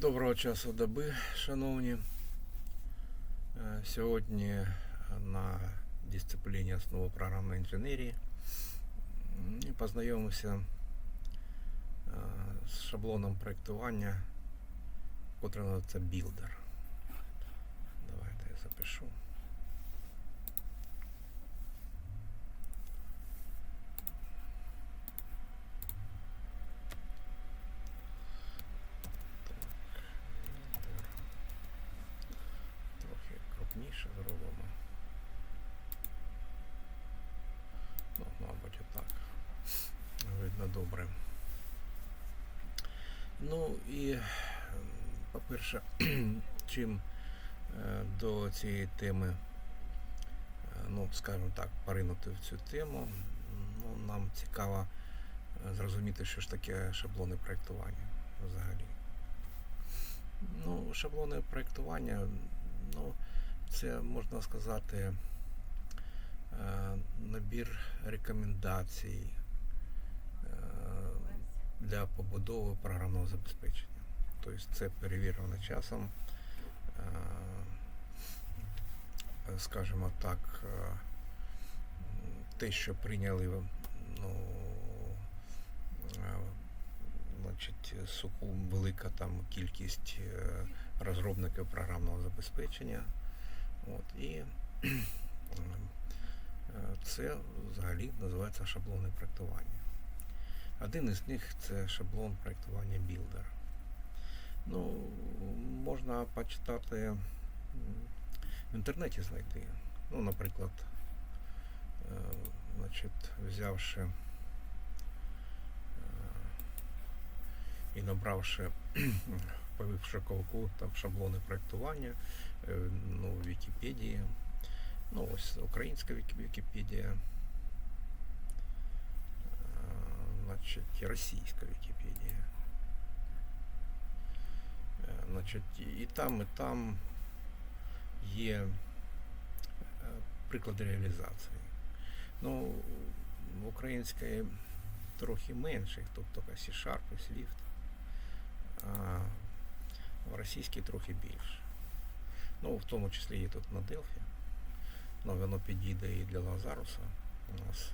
Доброго часу доби, шановні. Е, Сьогодні на дисципліні основи програмної інженерії м, і познайомимося е, з шаблоном проєктування, котрий називається Builder. Давайте я запишу. Мабуть, отак. Видно добре. Ну і, по-перше, чим е, до цієї теми, е, ну, скажімо так, поринути в цю тему, ну, нам цікаво е, зрозуміти, що ж таке шаблони проєктування взагалі. Ну, шаблони проєктування, ну, це можна сказати набір рекомендацій е, для побудови програмного забезпечення. Тобто це перевірено часом, е, скажімо так, е, те, що прийняли ну, е, значить, суку велика там кількість е, розробників програмного забезпечення. От, і е, це взагалі називається шаблони проєктування. Один із них це шаблон проєктування Builder. Ну, можна почитати в інтернеті знайти. Ну, наприклад, е, значить, взявши е, і набравши по там шаблони проєктування е, ну, в Вікіпедії. Ну, ось українська Вікіпедія, е, значить, російська Вікіпедія. Е, Значить, і там, і там є е, приклади реалізації. Ну, в українській трохи менше, тільки C-Sharp і Swift, а в російській трохи більше. Ну, в тому числі є тут на Delphi. Ну, воно підійде і для Лазаруса у нас.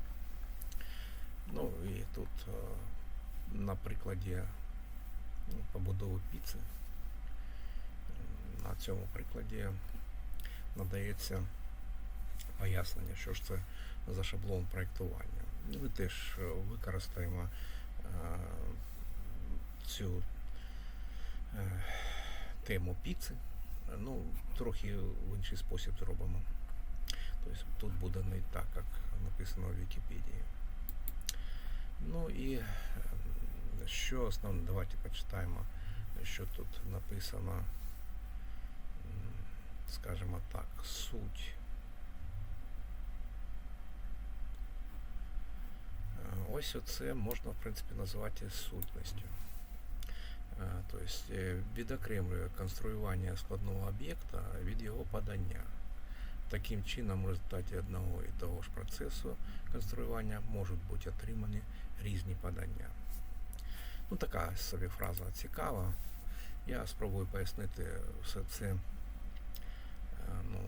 Ну і тут е, на прикладі ну, побудови піци. На цьому прикладі надається пояснення, що ж це за шаблон проєктування. Ми теж е, використаємо е, цю е, тему піци. Ну, трохи в інший спосіб зробимо. Тобто тут буде не так, як написано в Вікіпедії. Ну і е, що основне, давайте почитаємо, що тут написано, м, скажімо так, суть. Е, Ось оце можна, в принципі, назвати сутністю. Е, Тобто е, відокремлює конструювання складного об'єкта від його подання. Таким чином, в результаті одного і того ж процесу конструювання можуть бути отримані різні подання. Ну, така собі фраза цікава. Я спробую пояснити все це е, ну,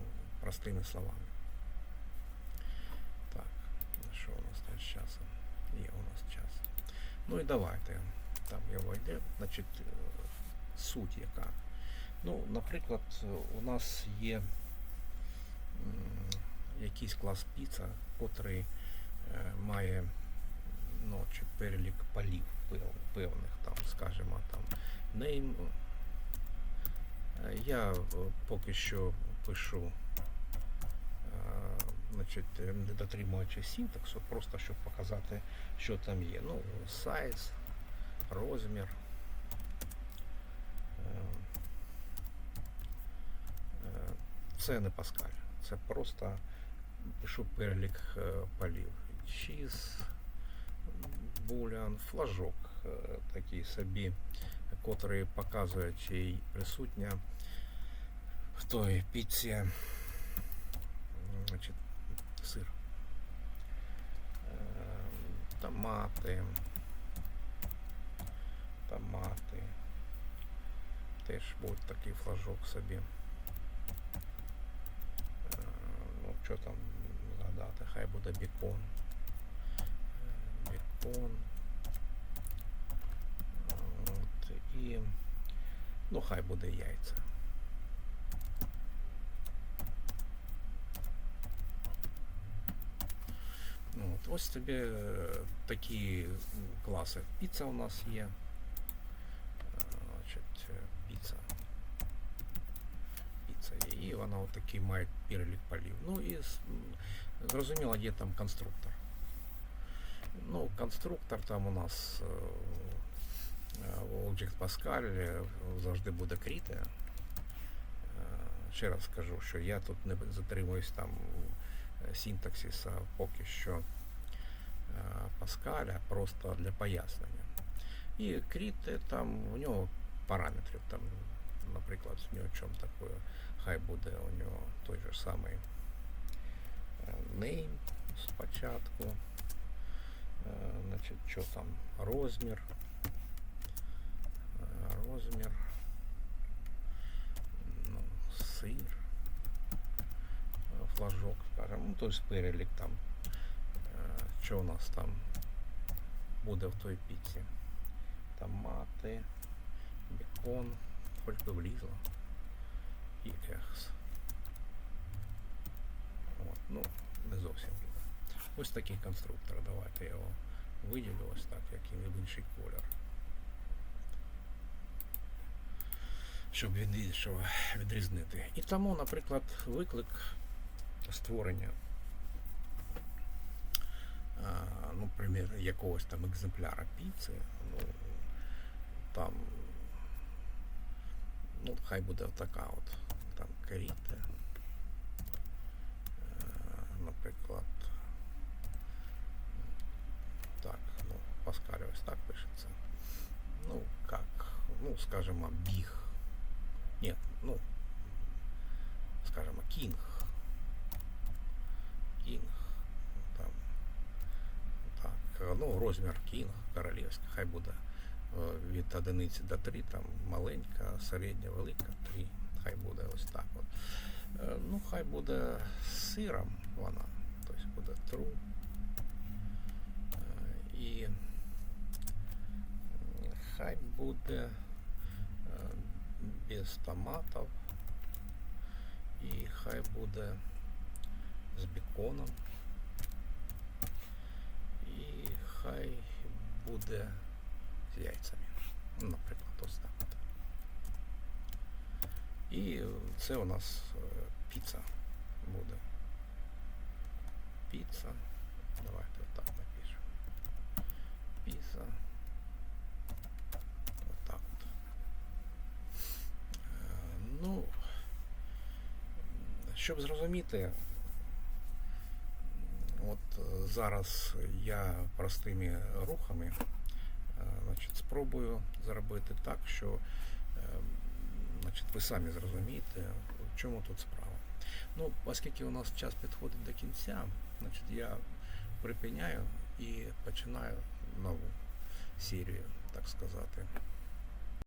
простими словами. Так, що у нас там з часом? Є у нас час. Ну і давайте. Там його йде. Значить, е, суть яка. Ну, наприклад, у нас є якийсь клас піца, котрий е, має ну, чи перелік полів певних, там, скажімо, там, name. Е, Я е, поки що пишу, значить, не дотримуючи синтаксу, просто щоб показати, що там є. Ну, size, розмір. Це не Паскаль. Це просто пишу перелік е, полів. Cheese, булян, флажок е, такий собі, котрий показує, чи присутня в той піці значить, сир. Е, Томати. Томати. теж буде такий флажок собі. Е, Ну, що там згадати, хай буде бікон. Е, Бікон. От, і ну хай буде яйця. От, ось тобі е, такі класи. Піца у нас є. І вона от такий має перелік полів. Ну і с- м, зрозуміло, є там конструктор. Ну, конструктор там у нас е, е, в Object Pascal е, завжди буде кріте. Е, Ще раз скажу, що я тут не затримуюсь там е, синтаксиса поки що е, Паскаля, просто для пояснення. І кріт там у нього параметрів, там, наприклад, в нього чому таке, хай буде у нього той же самий е, name спочатку. Е, Значить, що там? Розмір. Е, Розмір. Ну, сир. Е, Флажок, скажімо. Ну, тобто перелік там. е, Що у нас там буде в той піці. Томати, бекон, хоч би влізло. І екс. От, ну, не зовсім влізло. Ось такий конструктор. Давайте я його виділю ось так, як і в інший колір. Щоб від, щоб відрізнити. І тому, наприклад, виклик створення ну, примір, якогось там екземпляра піци, ну, там, ну, хай буде така от, там, каріте, е, наприклад, так, ну, Паскаль ось так пишеться. Ну, как, ну, скажімо, біг. Ні, ну, скажімо, кінг. Кінг. Там, так, е, ну, розмір кінг королівський, хай буде е, Від одиниці до 3, там маленька, середня, велика, 3, хай буде ось так от. Е, Ну, хай буде з сиром вона, тобто буде true. Е, І хай буде е, без томатів. І хай буде з беконом. І хай буде з яйцями. Наприклад, ось так. І це у нас е, піца буде. Піца. Давайте отак напишемо. Піца. Отак от. Е, Ну, щоб зрозуміти, от е, зараз я простими рухами значить, спробую зробити так, що е, значить, ви самі зрозумієте, в чому тут справа. Ну, оскільки у нас час підходить до кінця, значить, я припиняю і починаю нову серію, так сказати.